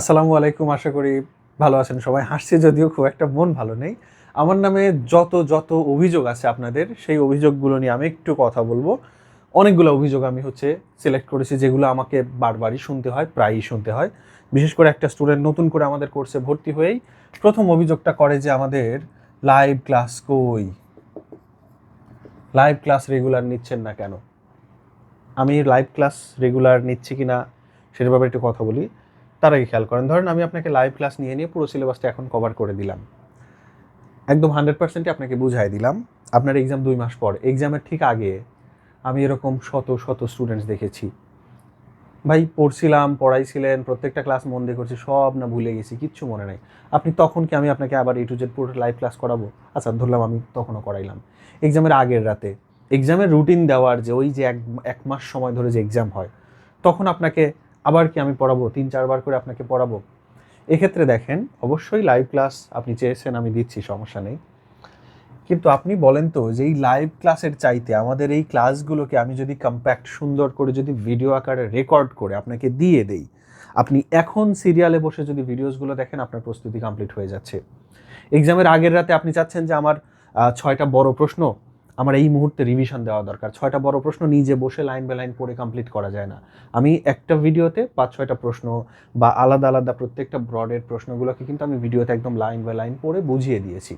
আসসালামু আলাইকুম, আশা করি ভালো আছেন সবাই। হাসছে যদিও খুব একটা মন ভালো নেই। আমার নামে যত যত অভিযোগ আছে আপনাদের, সেই অভিযোগগুলো নিয়ে আমি একটু কথা বলব। অনেকগুলো অভিযোগ আমি হচ্ছে সিলেক্ট করেছি, যেগুলো আমাকে বারবারই শুনতে হয়, প্রায়ই শুনতে হয়। বিশেষ করে একটা স্টুডেন্ট নতুন করে আমাদের কোর্সে ভর্তি হয়েই প্রথম অভিযোগটা করে যে আমাদের লাইভ ক্লাস কই? লাইভ ক্লাস রেগুলার নিচ্ছেন না কেন? আমি লাইভ ক্লাস রেগুলার নিচ্ছি কি না সেটার ব্যাপারে একটু কথা বলি। তার আগে খেয়াল করেন। ধরেন আমি আপনাকে লাইভ ক্লাস নিয়ে নিয়ে পুরো সিলেবাসটা এখন কভার করে দিলাম। একদম হান্ড্রেড পার্সেন্টই আপনাকে বুঝাই দিলাম। আপনার এক্সাম দুই মাস পর। এক্সামের ঠিক আগে আমি এরকম শত শত স্টুডেন্টস দেখেছি। ভাই, পড়ছিলাম, পড়াইছিলেন, প্রত্যেকটা ক্লাস মন দিয়ে করছি, সব না ভুলে গেছি, কিচ্ছু মনে নাই। আপনি তখন কি আমি আপনাকে আবার এ টু জেড পুরো লাইভ ক্লাস করাবো? আচ্ছা ধরলাম আমি তখনও করাইলাম। এক্সামের আগের রাতে। এক্সামের রুটিন দেওয়ার যে ওই যে এক এক মাস সময় ধরে যে এক্সাম হয়, তখন আপনাকে আবার কি আমি পড়াবো? তিন, চারবার করে আপনাকে পড়াবো? এক্ষেত্রে দেখেন, অবশ্যই লাইভ ক্লাস আপনি চেয়েছেন, আমি দিচ্ছি, সমস্যা নেই। কিন্তু আপনি বলেন তো যে এই লাইভ ক্লাসের চাইতে আমাদের এই ক্লাসগুলোকে আমি যদি কম্প্যাক্ট সুন্দর করে যদি ভিডিও আকারে রেকর্ড করে আপনাকে দিয়ে দেই, আপনি এখন সিরিয়ালে বসে যদি ভিডিওসগুলো দেখেন, আপনার প্রস্তুতি কমপ্লিট হয়ে যাচ্ছে। এক্সামের আগের রাতে আপনি চাচ্ছেন যে আমার ছয়টা বড় প্রশ্ন আমার এই মুহূর্তে রিভিশন দেওয়া দরকার। ছয়টা বড় প্রশ্ন নিজে বসে লাইন বাই লাইন পড়ে কমপ্লিট করা যায় না। আমি একটা ভিডিওতে পাঁচ, ছয়টা প্রশ্ন বা আলাদা আলাদা প্রত্যেকটা ব্রডের প্রশ্নগুলোকে কিন্তু আমি ভিডিওতে একদম লাইন বাই লাইন পড়ে বুঝিয়ে দিয়েছি।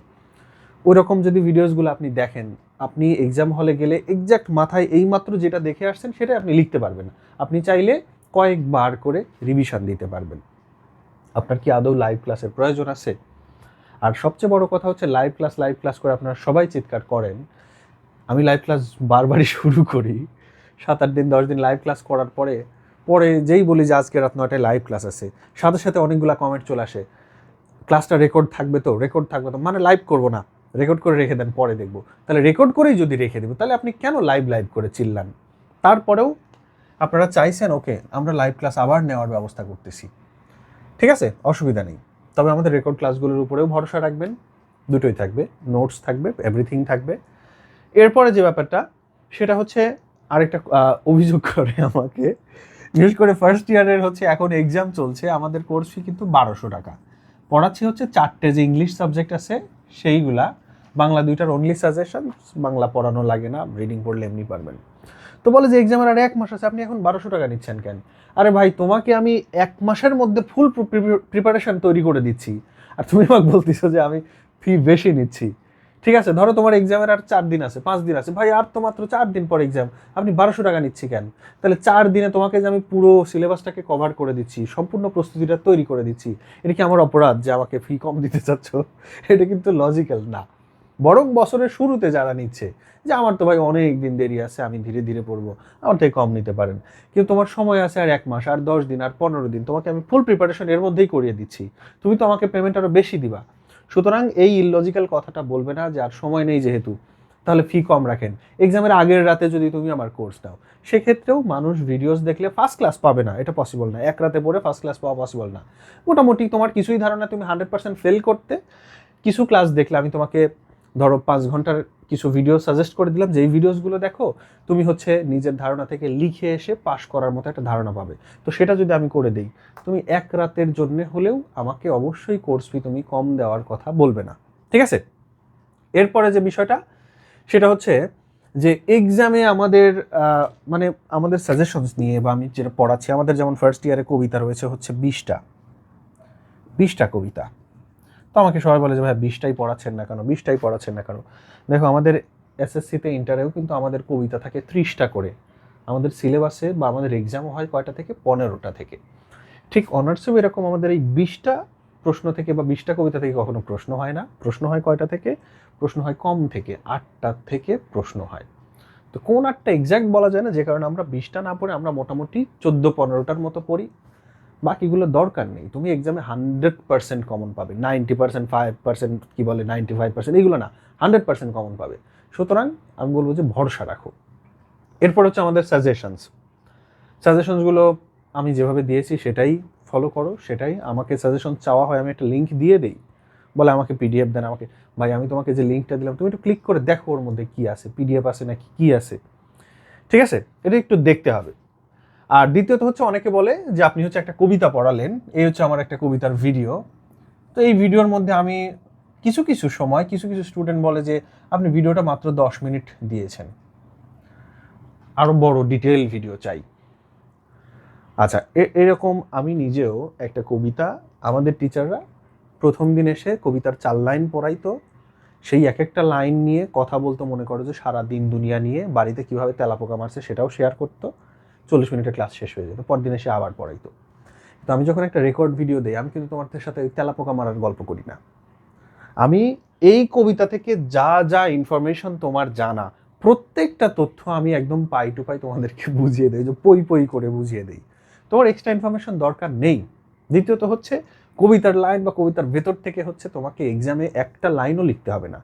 ওই রকম যদি ভিডিওসগুলো আপনি দেখেন, আপনি এক্সাম হলে গেলে এক্স্যাক্ট মাথায় এইমাত্র যেটা দেখে আসছেন সেটা আপনি লিখতে পারবেন আপনি চাইলে কয়েকবার করে রিভিশন দিতে পারবেন। আপনার কি আদৌ লাইভ ক্লাসের প্রয়োজন আছে? আর সবচেয়ে বড় কথা হচ্ছে লাইভ ক্লাস লাইভ ক্লাস করে আপনারা সবাই চিৎকার করেন। আমি লাইভ ক্লাস বারবারই শুরু করি। সাত আট দিন, দশ দিন লাইভ ক্লাস করার পরে পরে যেই বলি যে আজকে রাত নয়টায় লাইভ ক্লাস আছে, সাথে সাথে অনেকগুলো কমেন্ট চলে আসে। ক্লাসটা রেকর্ড থাকবে তো রেকর্ড থাকবে তো মানে লাইভ করব না। রেকর্ড করে রেখে দেন, পরে দেখব। তাহলে রেকর্ড করেই যদি রেখে দেবো, তাহলে আপনি কেন লাইভ লাইভ করে চিল্লান? তারপরেও আপনারা চাইছেন ওকে আমরা লাইভ ক্লাস আবার নেওয়ার ব্যবস্থা করতেছি। ঠিক আছে? অসুবিধা নেই। তবে আমাদের রেকর্ড ক্লাসগুলোর উপরেও ভরসা রাখবেন। দুটোই থাকবে নোটস থাকবে এভরিথিং থাকবে। এরপরে যে ব্যাপারটা, সেটা হচ্ছে আরেকটা অভিযোগ করে আমাকে। বিশেষ করে ফার্স্ট ইয়ারের হচ্ছে এখন এক্সাম চলছে, আমাদের কোর্স ফি কিন্তু বারোশো টাকা। পড়াচ্ছি হচ্ছে চারটে যে ইংলিশ সাবজেক্ট আছে, সেইগুলা। বাংলা দুইটার অনলি সাজেশন বাংলা পড়ানো লাগে না রিডিং পড়লে এমনি পারবেন। তো বলে যে এক্সামের আর এক মাস আছে, আপনি এখন বারোশো টাকা নিচ্ছেন কেন? আরে ভাই, তোমাকে আমি এক মাসের মধ্যে ফুল প্রিপারেশন তৈরি করে দিচ্ছি। আর তুমি আমাকে বলতেছো যে আমি ফি বেশি নিচ্ছি। ঠিক আছে, ধরো তোমার এক্সামের আর চার দিন আছে, পাঁচ দিন আছে। ভাই, আর তো মাত্র চার দিন পর এক্সাম আপনি বারোশো টাকা নিচ্ছি কেন? তাহলে চার দিনে তোমাকে যে আমি পুরো সিলেবাসটাকে কভার করে দিচ্ছি, সম্পূর্ণ প্রস্তুতিটা তৈরি করে দিচ্ছি, এটা কি আমার অপরাধ যে আমাকে ফি কম দিতে চাচ্ছ? এটা কিন্তু লজিক্যাল না। বরং বছরের শুরুতে যারা নিচ্ছে, যে আমার তো ভাই অনেক দিন দেরি আছে, আমি ধীরে ধীরে পড়ব, আমার থেকে কম নিতে পারেন। কিন্তু তোমার সময় আছে আর এক মাস, আর দশ দিন, আর পনেরো দিন, তোমাকে আমি ফুল প্রিপারেশন এর মধ্যেই করিয়ে দিচ্ছি। তুমি তো আমাকে পেমেন্ট আরও বেশি দিবা। সুতরাং এই ইললজিক্যাল কথাটা বলবে না যে আর সময় নেই যেহেতু। তাহলে ফি কম রাখেন। এক্সামের আগের রাতে যদি তুমি আমার কোর্স দাও, সেক্ষেত্রেও মানুষ ভিডিওস দেখলে ফার্স্ট ক্লাস পাবে না। এটা পসিবল না। এক রাতে পড়ে ফার্স্ট ক্লাস পাওয়া পসিবল না। মোটামুটি তোমার কিছুই ধারণা তুমি হান্ড্রেড পার্সেন্ট ফেল করতে, কিছু ক্লাস দেখলে আমি তোমাকে ধরো পাঁচ ঘণ্টার কিছু ভিডিও সাজেস্ট করে দিলাম। যেই ভিডিওসগুলো দেখো, তুমি হচ্ছে নিজের ধারণা থেকে লিখে এসে পাশ করার মতো একটা ধারণা পাবে। তো সেটা যদি আমি করে দিই, তুমি এক রাতের জন্য হলেও আমাকে অবশ্যই কোর্স ফি তুমি কম দেওয়ার কথা বলবে না। ঠিক আছে? এরপরে যে বিষয়টা, সেটা হচ্ছে যে এক্সামে আমাদের মানে আমাদের সাজেশনস নিয়ে বা আমি যেটা পড়াচ্ছি, আমাদের যেমন ফার্স্ট ইয়ারে কবিতা রয়েছে হচ্ছে বিশটা। বিশটা কবিতা। আমাকে সবাই বলে যে, ভাই, বিশটাই পড়াচ্ছেন না কেন? বিশটাই পড়াচ্ছেন না কেন? দেখো, আমাদের এসএসসিতে ইন্টারেও কিন্তু আমাদের কবিতা থাকে ত্রিশটা করে। আমাদের সিলেবাসে বা আমাদের এক্সামও হয় কয়টা থেকে? পনেরোটা থেকে। ঠিক অনার্সেও এরকম আমাদের এই বিশটা প্রশ্ন থেকে বা বিশটা কবিতা থেকে কখনো প্রশ্ন হয় না। প্রশ্ন হয় কয়টা থেকে? প্রশ্ন হয় কম থেকে। আটটা থেকে প্রশ্ন হয়। তো কোন আটটা এক্স্যাক্ট বলা যায় না? যে কারণে আমরা বিশটা না পড়ে আমরা মোটামুটি চোদ্দ পনেরোটার মতো পড়ি। বাকিগুলো দরকার নেই। তুমি এক্সামে হান্ড্রেড পার্সেন্ট কমন পাবে। নাইনটি পার্সেন্ট ফাইভ পার্সেন্ট কী বলে নাইনটি ফাইভ পার্সেন্ট এগুলো না হান্ড্রেড পার্সেন্ট কমন পাবে। সুতরাং আমি বলব যে ভরসা রাখো। এরপর হচ্ছে আমাদের সাজেশনস সাজেশনসগুলো আমি যেভাবে দিয়েছি সেটাই ফলো করো, সেটাই আমাকে সাজেশন চাওয়া হয়, আমি একটা লিঙ্ক দিয়ে দিই। বলে আমাকে পিডিএফ দেন, আমাকে, ভাই, আমি তোমাকে যে লিঙ্কটা দিলাম, তুমি একটু ক্লিক করে দেখো ওর মধ্যে কী আছে পিডিএফ আছে নাকি কী আছে। ঠিক আছে? এটা একটু দেখতে হবে। আর দ্বিতীয়ত হচ্ছে অনেকে বলে যে আপনি হচ্ছে একটা কবিতা পড়ালেন, এই হচ্ছে আমার একটা কবিতার ভিডিও। তো এই ভিডিওর মধ্যে আমি কিছু কিছু সময় কিছু কিছু স্টুডেন্ট বলে যে আপনি ভিডিওটা মাত্র দশ মিনিট দিয়েছেন। আরও বড় ডিটেল ভিডিও চাই। আচ্ছা এরকম আমি নিজেও একটা কবিতা, আমাদের টিচাররা প্রথম দিন এসে কবিতার চার লাইন পড়াইতো। সেই এক একটা লাইন নিয়ে কথা বলতো মনে করো যে সারা দিন দুনিয়া নিয়ে, বাড়িতে কীভাবে তেলাপোকা মারছে সেটাও শেয়ার করতো। চল্লিশ মিনিটের ক্লাস শেষ হয়ে যেত, পরদিন এসে আবার পড়াইতো। তো আমি যখন একটা রেকর্ড ভিডিও দিই, আমি কিন্তু তোমাদের সাথে তেলাপোকা মারার গল্প করি না। আমি এই কবিতা থেকে যা যা ইনফরমেশন তোমার জানা, প্রত্যেকটা তথ্য আমি একদম পাই টু পাই তোমাদেরকে বুঝিয়ে দিই, যে পই পই করে বুঝিয়ে দিই। তোমার এক্সট্রা ইনফরমেশন দরকার নেই। দ্বিতীয়ত হচ্ছে, কবিতার লাইন বা কবিতার ভেতর থেকে হচ্ছে তোমাকে এক্সামে একটা লাইনও লিখতে হবে না।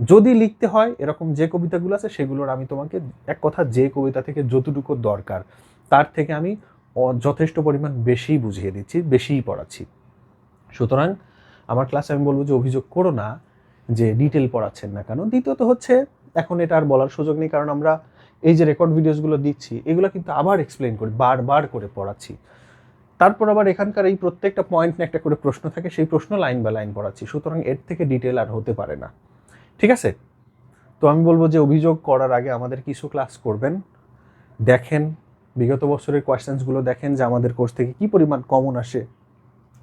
যদি লিখতে হয়, এরকম যে কবিতাগুলো আছে সেগুলোর আমি তোমাকে এক কথা যে কবিতা থেকে যতটুকু দরকার, তার থেকে আমি যথেষ্ট পরিমাণ বেশি বুঝিয়ে দিচ্ছি, বেশিই পড়াচ্ছি। সুতরাং আমার ক্লাসে আমি বলব যে অভিযোগ করো না যে ডিটেল পড়াচ্ছেন না কেন। দ্বিতীয়ত হচ্ছে, এখন এটা আর বলার সুযোগ নেই, কারণ আমরা এই যে রেকর্ড ভিডিওসগুলো দিচ্ছি, এগুলো কিন্তু আবার এক্সপ্লেন করি, বারবার করে পড়াচ্ছি। তারপর আবার এখানকার এই প্রত্যেকটা পয়েন্ট নিয়ে একটা করে প্রশ্ন থাকে, সেই প্রশ্ন লাইন বাই লাইন পড়াচ্ছি। সুতরাং এর থেকে ডিটেল আর হতে পারে না। ঠিক আছে? তো আমি বলব যে অভিযোগ করার আগে আমাদের কিছু ক্লাস করবেন। দেখেন, বিগত বছরের কোয়েশ্চেন্সগুলো দেখেন যে আমাদের কোর্স থেকে কি পরিমাণ কমন আসে।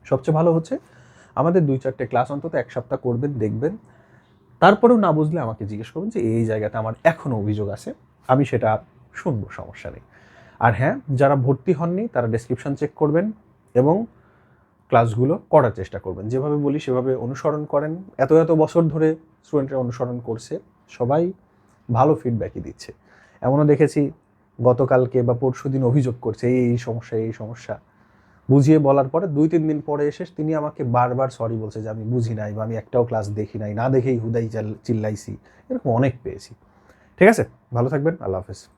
সবচেয়ে ভালো হচ্ছে, আমাদের দুই চারটে ক্লাস অন্তত এক সপ্তাহ করবেন, দেখবেন। তারপরেও না বুঝলে আমাকে জিজ্ঞেস করবেন যে এই জায়গাতে আমার এখনও অভিযোগ আছে, আমি সেটা শুনব, সমস্যা নেই। আর হ্যাঁ যারা ভর্তি হননি তারা ডেসক্রিপশন চেক করবেন এবং ক্লাসগুলো করার চেষ্টা করবেন। যেভাবে বলি সেভাবে অনুসরণ করেন। এত এত বছর ধরে স্টুডেন্টরা অনুসরণ করছে, সবাই ভালো ফিডব্যাকই দিচ্ছে। এমনও দেখেছি গতকালকে বা পরশু দিন অভিযোগ করছে, এই এই সমস্যা এই সমস্যা। বুঝিয়ে বলার পরে দুই, তিন দিন পরে এসে তিনি আমাকে বারবার সরি বলছে যে, আমি বুঝি নাই বা আমি একটাও ক্লাস দেখি নাই, না দেখেই হুদাই চিল্লাইছি। এরকম অনেক পেয়েছি। ঠিক আছে? ভালো থাকবেন, আল্লাহ হাফেজ।